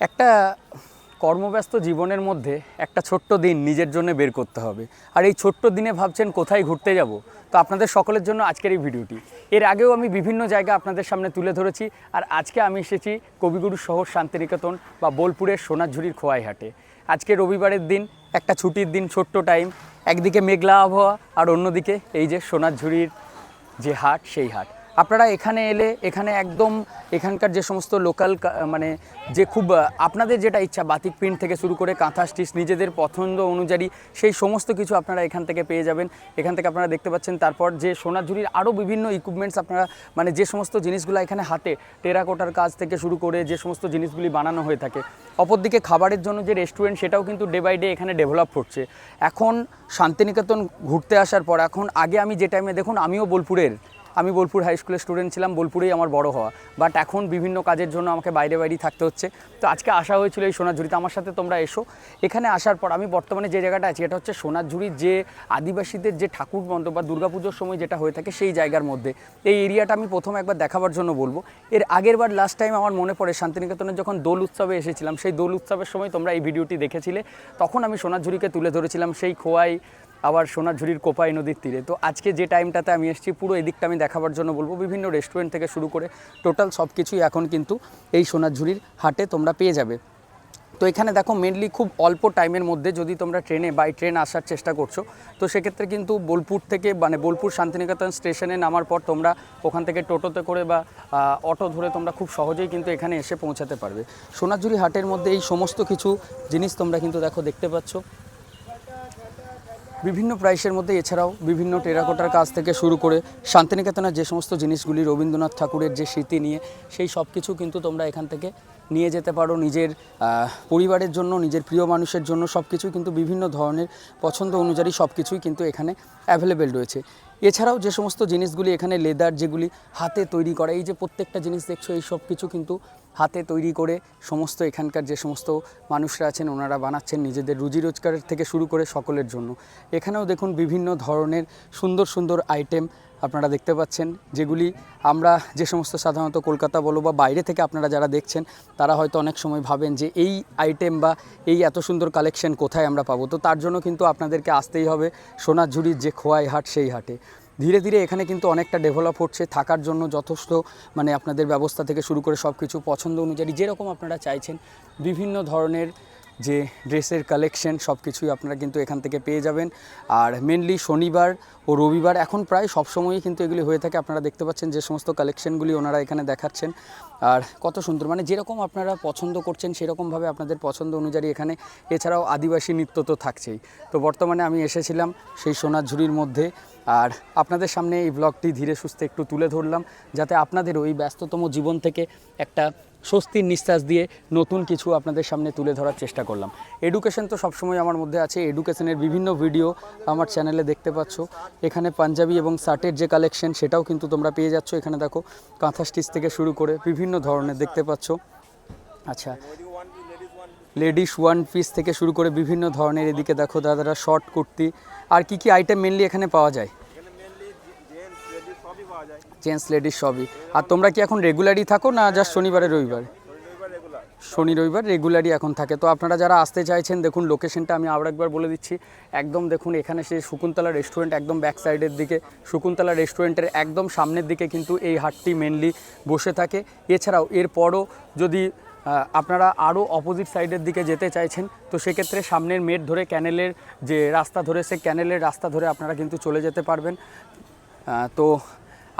একটা কর্মব্যস্ত জীবনের মধ্যে একটা ছোট্ট দিন নিজের জন্য বের করতে হবে। আর এই ছোট্ট দিনে ভাবছেন কোথায় ঘুরতে যাব? তো আপনাদের সকলের জন্য আজকের এই ভিডিওটি। এর আগেও আমি বিভিন্ন জায়গা আপনাদের সামনে তুলে ধরেছি আর আজকে আমি এসেছি কবিগুরু শহর শান্তিনিকেতন বা বোলপুরের সোনাঝুরির খোয়াইহাটে। আজকে রবিবারের দিন, একটা ছুটির দিন, ছোট্ট টাইম, একদিকে মেঘলা আবহাওয়া আর অন্যদিকে এই যে সোনাঝুরির যে হাট, সেই হাট। আপনারা এখানে এলে, এখানে একদম এখানকার যে সমস্ত লোকাল মানে যে খুব আপনাদের যেটা ইচ্ছা বাতিক প্রিন্ট থেকে শুরু করে কাঁথা স্টিচ নিজেদের পছন্দ অনুযায়ী সেই সমস্ত কিছু আপনারা এখান থেকে পেয়ে যাবেন। এখান থেকে আপনারা দেখতে পাচ্ছেন, তারপর যে সোনাঝুরির আরও বিভিন্ন ইকুইপমেন্টস আপনারা মানে যে সমস্ত জিনিসগুলো এখানে হাতে, টেরাকোটার কাজ থেকে শুরু করে যে সমস্ত জিনিসগুলি বানানো হয়ে থাকে। অপরদিকে খাবারের জন্য যে রেস্টুরেন্ট সেটাও কিন্তু ডে বাই ডে এখানে ডেভেলপ হচ্ছে। এখন শান্তিনিকেতন ঘুরতে আসার পর, এখন আগে আমি যে টাইমে দেখুন, আমিও বোলপুরের। আমি বোলপুর হাই স্কুলের স্টুডেন্ট ছিলাম, বোলপুরেই আমার বড় হওয়া। বাট এখন বিভিন্ন কাজের জন্য আমাকে বাইরে বাইরেই থাকতে হচ্ছে। তো আজকে আসা হয়েছিল এই সোনাঝুরিতে, আমার সাথে তোমরা এসো। এখানে আসার পর আমি বর্তমানে যে জায়গাটা আছি, এটা হচ্ছে সোনাঝুরির যে আদিবাসীদের যে ঠাকুর মন্ডপ বা দুর্গাপুজোর সময় যেটা হয়ে থাকে সেই জায়গার মধ্যে। এই এরিয়াটা আমি প্রথম একবার দেখাবার জন্য বলব। এর আগের বার লাস্ট টাইম আমার মনে পড়ে শান্তিনিকেতনের যখন দোল উৎসবে এসেছিলাম, সেই দোল উৎসবের সময় তোমরা এই ভিডিওটি দেখেছিলে। তখন আমি সোনাঝুরিকে তুলে ধরেছিলাম, সেই খোয়াই আবার সোনাঝুরির কোপাই নদীর তীরে। তো আজকে যে টাইমটাতে আমি এসেছি, পুরো এদিকটা আমি দেখাবার জন্য বলব। বিভিন্ন রেস্টুরেন্ট থেকে শুরু করে টোটাল সব কিছুই এখন কিন্তু এই সোনাঝুরির হাটে তোমরা পেয়ে যাবে। তো এখানে দেখো মেনলি খুব অল্প টাইমের মধ্যে যদি তোমরা ট্রেনে বাই ট্রেন আসার চেষ্টা করছ, তো সেক্ষেত্রে কিন্তু বোলপুর থেকে মানে বোলপুর শান্তিনিকেতন স্টেশনে নামার পর তোমরা ওখান থেকে টোটোতে করে বা অটো ধরে তোমরা খুব সহজেই কিন্তু এখানে এসে পৌঁছাতে পারবে। সোনাঝুরি হাটের মধ্যে এই সমস্ত কিছু জিনিস তোমরা কিন্তু দেখো, দেখতে পাচ্ছ। বিভিন্ন প্রাইসের মধ্যে এছাড়াও বিভিন্ন টেরাকোটার কাজ থেকে শুরু করে শান্তিনিকেতনের যে সমস্ত জিনিসগুলি, রবীন্দ্রনাথ ঠাকুরের যে স্মৃতি নিয়ে, সেই সব কিছু কিন্তু তোমরা এখান থেকে নিয়ে যেতে পারো। নিজের পরিবারের জন্য, নিজের প্রিয় মানুষের জন্য সব কিছুই কিন্তু বিভিন্ন ধরনের পছন্দ অনুযায়ী সব কিছুই কিন্তু এখানে অ্যাভেলেবেল রয়েছে। এছাড়াও যে সমস্ত জিনিসগুলি এখানে লেদার যেগুলি হাতে তৈরি করা, এই যে প্রত্যেকটা জিনিস দেখছ, এই সব কিছু কিন্তু হাতে তৈরি করে সমস্ত এখানকার যে সমস্ত মানুষরা আছেন, ওনারা বানাচ্ছেন নিজেদের রুজি রোজগারের থেকে শুরু করে সকলের জন্য। এখানেও দেখুন বিভিন্ন ধরনের সুন্দর সুন্দর আইটেম আপনারা দেখতে পাচ্ছেন, যেগুলি আমরা যে সমস্ত সাধারণত কলকাতা বলো বা বাইরে থেকে আপনারা যারা দেখছেন, তারা হয়তো অনেক সময় ভাবেন যে এই আইটেম বা এই এত সুন্দর কালেকশন কোথায় আমরা পাবো। তো তার জন্য কিন্তু আপনাদেরকে আসতেই হবে সোনাঝুরির যে খোয়াই হাট সেই হাটে। ধীরে ধীরে এখানে কিন্তু অনেকটা ডেভেলপ হচ্ছে, থাকার জন্য যথেষ্ট মানে আপনাদের ব্যবস্থা থেকে শুরু করে সব কিছু পছন্দ অনুযায়ী যেরকম আপনারা চাইছেন, বিভিন্ন ধরনের যে ড্রেসের কালেকশন সব কিছুই আপনারা কিন্তু এখান থেকে পেয়ে যাবেন। আর মেনলি শনিবার ও রবিবার, এখন প্রায় সব সময়ই কিন্তু এগুলি হয়ে থাকে। আপনারা দেখতে পাচ্ছেন যে সমস্ত কালেকশনগুলি ওনারা এখানে দেখাচ্ছেন। আর কত সুন্দর মানে যেরকম আপনারা পছন্দ করছেন সেরকমভাবে আপনাদের পছন্দ অনুযায়ী এখানে। এছাড়াও আদিবাসী নৃত্য তো থাকছেই। তো বর্তমানে আমি এসেছিলাম সেই সোনাঝুরির মধ্যে। আর আপনাদের সামনে এই ব্লগটি ধীরে সুস্থে একটু তুলে ধরলাম, যাতে আপনাদের ওই ব্যস্ততম জীবন থেকে একটা স্বস্তির নিঃশ্বাস দিয়ে নতুন কিছু আপনাদের সামনে তুলে ধরার চেষ্টা করলাম। এডুকেশন তো সবসময় আমার মধ্যে আছে। এডুকেশনের বিভিন্ন ভিডিও আমার চ্যানেলে দেখতে পাচ্ছ। এখানে পাঞ্জাবি এবং শার্টের যে কালেকশন সেটাও কিন্তু তোমরা পেয়ে যাচ্ছ। এখানে দেখো, কাঁথা স্টিচ থেকে শুরু করে বিভিন্ন ধরনের দেখতে পাচ্ছ। আচ্ছা লেডিস ওয়ান পিস থেকে শুরু করে বিভিন্ন ধরনের। এদিকে দেখো দাদারা শর্ট কুর্তি। আর কি কি আইটেম মেনলি এখানে পাওয়া যায় এখানে মেনলি জেন্টস লেডিস সবই পাওয়া যায় জেন্টস লেডিস সবই। আর তোমরা কি এখন রেগুলারই থাকো না জাস্ট শনিবারে, রবিবারে? শনি, রবিবার রেগুলারই এখন থাকে। তো আপনারা যারা আসতে চাইছেন, দেখুন লোকেশনটা আমি আবার একবার বলে দিচ্ছি। একদম দেখুন, এখানে সেই শকুন্তলা রেস্টুরেন্ট একদম ব্যাক সাইডের দিকে। শকুন্তলা রেস্টুরেন্টের একদম সামনের দিকে কিন্তু এই হাটটি মেনলি বসে থাকে। এছাড়াও এরপরও যদি আপনারা আরও অপোজিট সাইডের দিকে যেতে চাইছেন, তো সেক্ষেত্রে সামনের মেট ধরে ক্যানেলের যে রাস্তা ধরে সে ক্যানেলের রাস্তা ধরে আপনারা কিন্তু চলে যেতে পারবেন। তো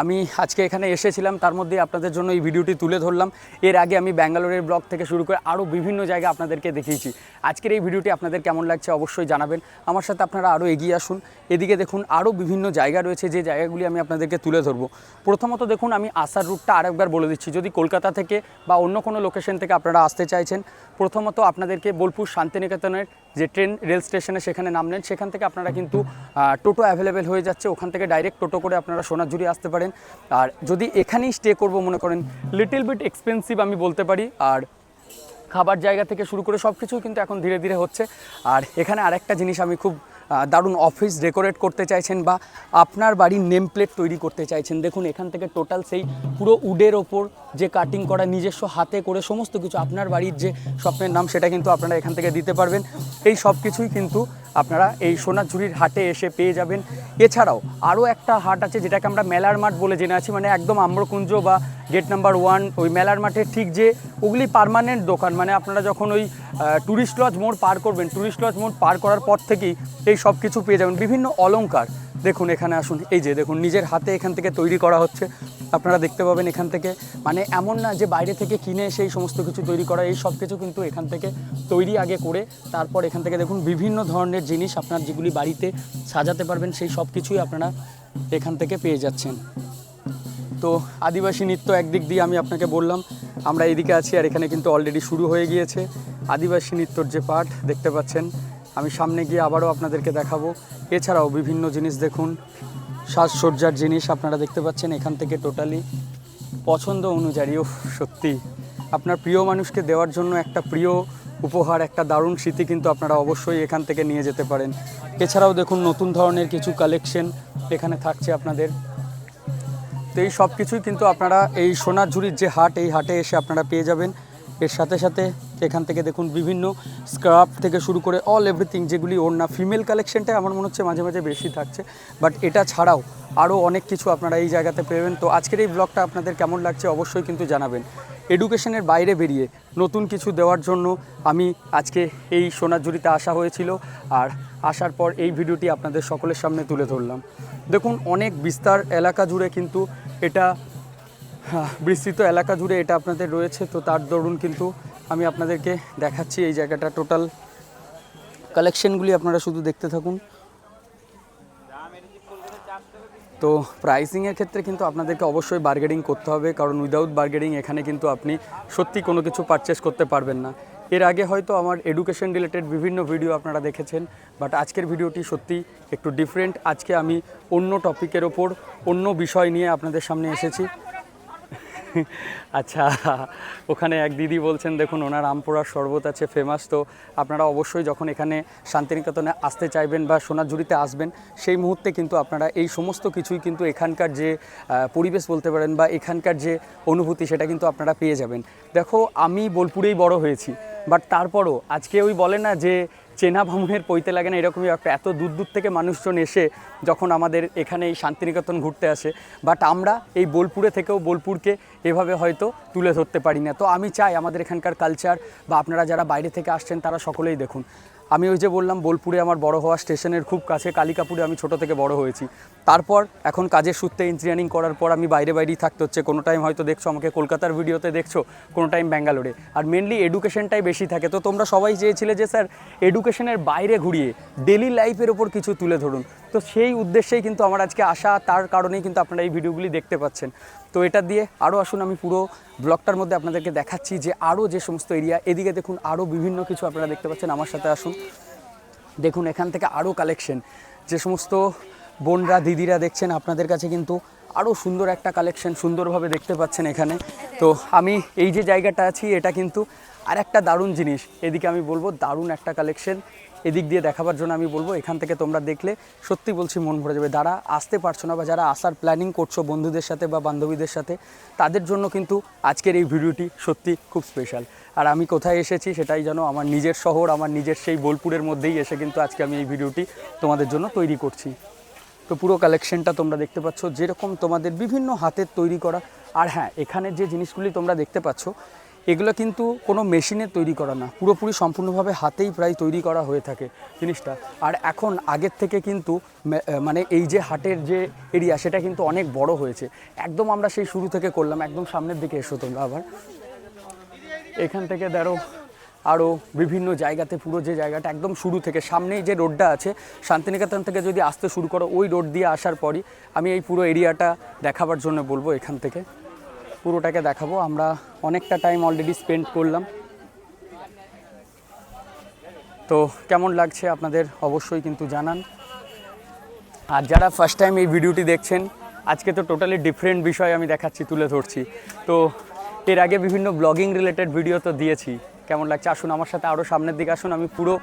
আমি আজকে এখানে এসেছিলাম, তার মধ্যে আপনাদের জন্য এই ভিডিওটি তুলে ধরলাম। এর আগে আমি ব্যাঙ্গালোরের ব্লগ থেকে শুরু করে আরও বিভিন্ন জায়গা আপনাদেরকে দেখিয়েছি। আজকের এই ভিডিওটি আপনাদের কেমন লাগছে অবশ্যই জানাবেন। আমার সাথে আপনারা আরও এগিয়ে আসুন। এদিকে দেখুন, আরও বিভিন্ন জায়গা রয়েছে, যে জায়গাগুলি আমি আপনাদেরকে তুলে ধরবো। প্রথমত দেখুন, আমি আসার রুটটা আরেকবার বলে দিচ্ছি। যদি কলকাতা থেকে বা অন্য কোনো লোকেশন থেকে আপনারা আসতে চাইছেন, প্রথমত আপনাদেরকে বোলপুর শান্তিনিকেতনের যে ট্রেন রেল স্টেশনে সেখানে নামলেন, সেখান থেকে আপনারা কিন্তু টোটো অ্যাভেলেবেল হয়ে যাচ্ছে। ওখান থেকে ডাইরেক্ট টোটো করে আপনারা সোনাঝুরি আসতে পারেন। আর যদি এখানেই স্টে করব মনে করেন লিটল বিট এক্সপেন্সিভ আমি বলতে পারি। আর খাবার জায়গা থেকে শুরু করে সব কিছুই কিন্তু এখন ধীরে ধীরে হচ্ছে। আর এখানে আরেকটা জিনিস আমি খুব দারুণ অফিস ডেকোরেট করতে চাইছেন বা আপনার বাড়ির নেম প্লেট তৈরি করতে চাইছেন। দেখুন, এখান থেকে টোটাল সেই পুরো উডের ওপর যে কাটিং করা, নিজস্ব হাতে করে সমস্ত কিছু আপনার বাড়ির যে স্বপ্নের নাম, সেটা কিন্তু আপনারা এখান থেকে দিতে পারবেন। এই সব কিছুই কিন্তু আপনারা এই সোনাঝুরির হাটে এসে পেয়ে যাবেন। এছাড়াও আরও একটা হাট আছে যেটাকে আমরা মেলার মাঠ বলে জেনে আছি মানে একদম আম্রকুঞ্জ বা গেট নাম্বার ওয়ান, ওই মেলার মাঠের ঠিক যে ওগুলি পারমানেন্ট দোকান। মানে আপনারা যখন ওই ট্যুরিস্ট লজ মোড় পার করবেন ট্যুরিস্ট লজ মোড় পার করার পর থেকেই এই সব কিছু পেয়ে যাবেন। বিভিন্ন অলংকার দেখুন, এখানে আসুন। এই যে দেখুন, নিজের হাতে এখান থেকে তৈরি করা হচ্ছে। আপনারা দেখতে পাবেন এখান থেকে। মানে এমন না যে বাইরে থেকে কিনে এসে এই সমস্ত কিছু তৈরি করা, এই সব কিছু কিন্তু এখান থেকে তৈরি আগে করে, তারপর এখান থেকে দেখুন বিভিন্ন ধরনের জিনিস আপনার যেগুলি বাড়িতে সাজাতে পারবেন, সেই সব কিছুই আপনারা এখান থেকে পেয়ে যাচ্ছেন। তো আদিবাসী নৃত্য একদিক দিয়ে আমি আপনাকে বললাম, আমরা এদিকে আছি আর এখানে কিন্তু অলরেডি শুরু হয়ে গিয়েছে। আদিবাসী নৃত্যর যে পাঠ, দেখতে পাচ্ছেন। আমি সামনে গিয়ে আবারও আপনাদেরকে দেখাবো। এছাড়াও বিভিন্ন জিনিস দেখুন। সাজসজ্জার জিনিস আপনারা দেখতে পাচ্ছেন এখান থেকে টোটালি পছন্দ অনুযায়ী ও সত্যি। আপনার প্রিয় মানুষকে দেওয়ার জন্য একটা প্রিয় উপহার, একটা দারুণ স্মৃতি কিন্তু আপনারা অবশ্যই এখান থেকে নিয়ে যেতে পারেন। এছাড়াও দেখুন নতুন ধরনের কিছু কালেকশন এখানে থাকছে আপনাদের। তো এই সব কিছুই কিন্তু আপনারা এই সোনাঝুরির যে হাট, এই হাটে এসে আপনারা পেয়ে যাবেন। এর সাথে সাথে এখান থেকে দেখুন বিভিন্ন স্ক্রাফ থেকে শুরু করে অল এভরিথিং যেগুলি ওর না ফিমেল কালেকশনটাই আমার মনে হচ্ছে মাঝে মাঝে বেশি থাকছে। বাট এটা ছাড়াও আরও অনেক কিছু আপনারা এই জায়গাতে পেবেন তো আজকের এই ব্লগটা আপনাদের কেমন লাগছে অবশ্যই কিন্তু জানাবেন। এডুকেশনের বাইরে বেরিয়ে নতুন কিছু দেওয়ার জন্য আমি আজকে এই সোনাঝুরিতে আসা হয়েছিল। আর আসার পর এই ভিডিওটি আপনাদের সকলের সামনে তুলে ধরলাম। দেখুন, অনেক বিস্তার এলাকা জুড়ে কিন্তু এটা বিস্তৃত এলাকা জুড়ে এটা আপনাদের রয়েছে, তো তার দরুন কিন্তু আমি আপনাদেরকে দেখাচ্ছি এই জায়গাটা টোটাল। কালেকশনগুলি আপনারা শুধু দেখতে থাকুন। তো প্রাইসিংয়ের ক্ষেত্রে কিন্তু আপনাদেরকে অবশ্যই বার্গেনিং করতে হবে, কারণ উইদাউট বার্গেনিং এখানে কিন্তু আপনি সত্যি কোনো কিছু পারচেস করতে পারবেন না। এর আগে হয়তো আমার এডুকেশন রিলেটেড বিভিন্ন ভিডিও আপনারা দেখেছেন বাট আজকের ভিডিওটি সত্যি একটু ডিফারেন্ট আজকে আমি অন্য টপিকের ওপর অন্য বিষয় নিয়ে আপনাদের সামনে এসেছি। আচ্ছা ওখানে এক দিদি বলছেন, দেখুন, ওনার আমপোড়ার শরবত আছে ফেমাস তো আপনারা অবশ্যই যখন এখানে শান্তিনিকেতনে আসতে চাইবেন বা সোনাঝুরিতে আসবেন, সেই মুহূর্তে কিন্তু আপনারা এই সমস্ত কিছুই কিন্তু এখানকার যে পরিবেশ বলতে পারেন বা এখানকার যে অনুভূতি, সেটা কিন্তু আপনারা পেয়ে যাবেন। দেখো, আমি বোলপুরেই বড় হয়েছি বাট তারপরও আজকে ওই বলে না যে চেনা ভ্রমণের পইতে লাগে না, এরকমই একটা। এত দূর দূর থেকে মানুষজন এসে যখন আমাদের এখানে এই শান্তিনিকেতন ঘুরতে আসে। বাট আমরা এই বোলপুরে থেকেও বোলপুরকে এভাবে হয়তো তুলে ধরতে পারি না। তো আমি চাই আমাদের এখানকার কালচার বা আপনারা যারা বাইরে থেকে আসছেন, তারা সকলেই দেখুন। আমি ওই যে বললাম, বোলপুরে আমার বড় হওয়া স্টেশনের খুব কাছে, কালিকাপুরে আমি ছোট থেকে বড় হয়েছি। তারপর এখন কাজের সূত্রে ইঞ্জিনিয়ারিং করার পর আমি বাইরে বাইরেই থাকতে হচ্ছে। কোনো টাইম হয়তো দেখছ আমাকে কলকাতার ভিডিওতে দেখছ, কোনো টাইম ব্যাঙ্গালোরে। আর মেনলি এডুকেশনটাই বেশি থাকে। তো তোমরা সবাই চেয়েছিলে যে, স্যার এডুকেশনের বাইরে ঘুরিয়ে ডেলি লাইফের ওপর কিছু তুলে ধরুন। তো সেই উদ্দেশ্যেই কিন্তু আমার আজকে আসা, তার কারণেই কিন্তু আপনারা এই ভিডিওগুলি দেখতে পাচ্ছেন। তো এটা দিয়ে আরও আসুন, আমি পুরো ব্লগটার মধ্যে আপনাদেরকে দেখাচ্ছি যে আরও যে সমস্ত এরিয়া, এদিকে দেখুন আরও বিভিন্ন কিছু আপনারা দেখতে পাচ্ছেন, আমার সাথে আসুন। দেখুন, এখান থেকে আরও কালেকশন যে সমস্ত বোনরা, দিদিরা দেখছেন, আপনাদের কাছে কিন্তু আরও সুন্দর একটা কালেকশন সুন্দরভাবে দেখতে পাচ্ছেন এখানে। তো আমি এই যে জায়গাটা আছি, এটা কিন্তু আর একটা দারুণ জিনিস। এদিকে আমি বলব, দারুণ একটা কালেকশন এদিক দিয়ে দেখাবার জন্য আমি বলব, এখান থেকে তোমরা দেখলে সত্যি বলছি মন ভরে যাবে। যারা আসতে পারছ না বা যারা আসার প্ল্যানিং করছ বন্ধুদের সাথে বা বান্ধবীদের সাথে, তাদের জন্য কিন্তু আজকের এই ভিডিওটি সত্যি খুব স্পেশাল আর আমি কোথায় এসেছি সেটাই যেন আমার নিজের শহর, আমার নিজের সেই বোলপুরের মধ্যেই এসে কিন্তু আজকে আমি এই ভিডিওটি তোমাদের জন্য তৈরি করছি। তো পুরো কালেকশনটা তোমরা দেখতে পাচ্ছ, যেরকম তোমাদের বিভিন্ন হাতের তৈরি করা। আর হ্যাঁ এখানে যে জিনিসগুলি তোমরা দেখতে পাচ্ছ এগুলো কিন্তু কোনো মেশিনে তৈরি করা না। পুরোপুরি সম্পূর্ণভাবে হাতেই প্রায় তৈরি করা হয়ে থাকে জিনিসটা। আর এখন আগের থেকে কিন্তু মানে এই যে হাটের যে এরিয়া সেটা কিন্তু অনেক বড় হয়েছে। একদম আমরা সেই শুরু থেকে করলাম, একদম সামনের দিকে এসো তোমরা আবার। এখান থেকে ধরো আরও বিভিন্ন জায়গাতে পুরো যে জায়গাটা একদম শুরু থেকে, সামনেই যে রোডটা আছে, শান্তিনিকেতন থেকে যদি আসতে শুরু করো, ওই রোড দিয়ে আসার পরই আমি এই পুরো এরিয়াটা দেখাবার জন্য বলব এখান থেকে। পুরোটাকে দেখাবো। আমরা অনেকটা টাইম অলরেডি স্পেন্ড করলাম। তো কেমন লাগছে আপনাদের অবশ্যই কিন্তু জানান। আর যারা ফার্স্ট টাইম এই ভিডিওটি দেখছেন, আজকে তো টোটালি ডিফারেন্ট বিষয় আমি দেখাচ্ছি, তুলে ধরছি। তো এর আগে বিভিন্ন ব্লগিং রিলেটেড ভিডিও তো দিয়েছি। কেমন লাগছে? আসুন আমার সাথে আরও সামনের দিকে আসুন। আমি পুরো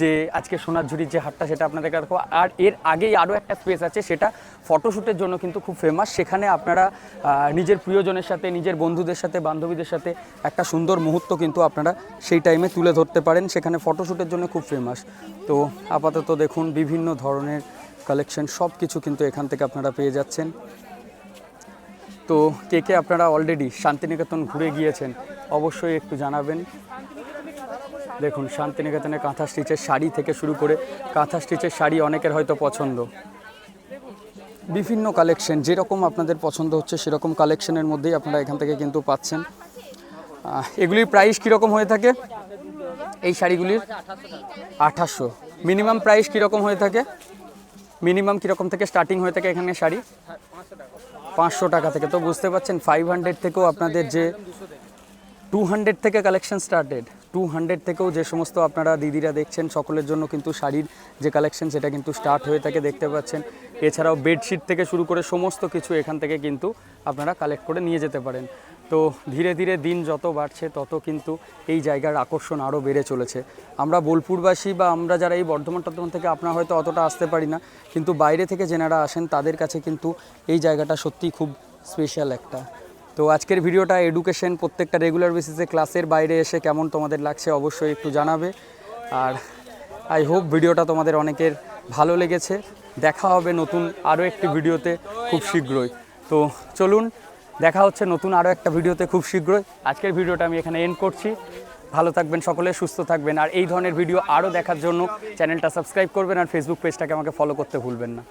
যে আজকে সোনারঝুরির যে হাটটা সেটা আপনাদেরকে রাখব। আর এর আগেই আরও একটা স্পেস আছে, সেটা ফটোশ্যুটের জন্য কিন্তু খুব ফেমাস সেখানে আপনারা নিজের প্রিয়জনের সাথে, নিজের বন্ধুদের সাথে, বান্ধবীদের সাথে একটা সুন্দর মুহূর্ত কিন্তু আপনারা সেই টাইমে তুলে ধরতে পারেন। সেখানে ফটোশ্যুটের জন্য খুব ফেমাস তো আপাতত দেখুন, বিভিন্ন ধরনের কালেকশন সব কিছু কিন্তু এখান থেকে আপনারা পেয়ে যাচ্ছেন। তো কে কে আপনারা অলরেডি শান্তিনিকেতন ঘুরে গিয়েছেন, অবশ্যই একটু জানাবেন। দেখুন, শান্তিনিকেতনে কাঁথা স্টিচের শাড়ি থেকে শুরু করে কাঁথা স্টিচের শাড়ি অনেকের হয়তো পছন্দ। বিভিন্ন কালেকশন, যেরকম আপনাদের পছন্দ হচ্ছে সেরকম কালেকশনের মধ্যেই আপনারা এখান থেকে কিন্তু পাচ্ছেন। এগুলির প্রাইস কীরকম হয়ে থাকে? এই শাড়িগুলির? আঠাশশো। মিনিমাম প্রাইস কীরকম হয়ে থাকে? মিনিমাম কীরকম থেকে স্টার্টিং হয়ে থাকে এখানে শাড়ি? পাঁচশো টাকা থেকে। তো বুঝতে পারছেন ফাইভ হান্ড্রেড থেকেও আপনাদের যে টু হান্ড্রেড থেকে কালেকশন স্টার্টেড টু হান্ড্রেড থেকেও যে সমস্ত আপনারা দিদিরা দেখছেন, সকলের জন্য কিন্তু শাড়ির যে কালেকশন সেটা কিন্তু স্টার্ট হয়ে থাকে, দেখতে পাচ্ছেন। এছাড়াও বেডশিট থেকে শুরু করে সমস্ত কিছু এখান থেকে কিন্তু আপনারা কালেক্ট করে নিয়ে যেতে পারেন। তো ধীরে ধীরে দিন যত বাড়ছে, তত কিন্তু এই জায়গার আকর্ষণ আরও বেড়ে চলেছে। আমরা বোলপুরবাসী বা আমরা যারা এই বর্ধমান টর্ধমান থেকে আপনারা হয়তো অতটা আসতে পারি না, কিন্তু বাইরে থেকে যেনারা আসেন, তাদের কাছে কিন্তু এই জায়গাটা সত্যিই খুব স্পেশাল একটা। তো আজকের ভিডিওটা এডুকেশন প্রত্যেকটা রেগুলার বেসিসে ক্লাসের বাইরে এসে কেমন তোমাদের লাগছে অবশ্যই একটু জানাবে। আর আই হোপ ভিডিওটা তোমাদের অনেকের ভালো লেগেছে। দেখা হবে নতুন আরও একটি ভিডিওতে খুব শীঘ্রই। তো চলুন, দেখা হচ্ছে নতুন আরও একটা ভিডিওতে খুব শীঘ্রই। আজকের ভিডিওটা আমি এখানে এন্ড করছি। ভালো থাকবেন সকলে, সুস্থ থাকবেন। আর এই ধরনের ভিডিও আরও দেখার জন্য চ্যানেলটা সাবস্ক্রাইব করবেন আর ফেসবুক পেজটাকে আমাকে ফলো করতে ভুলবেন না।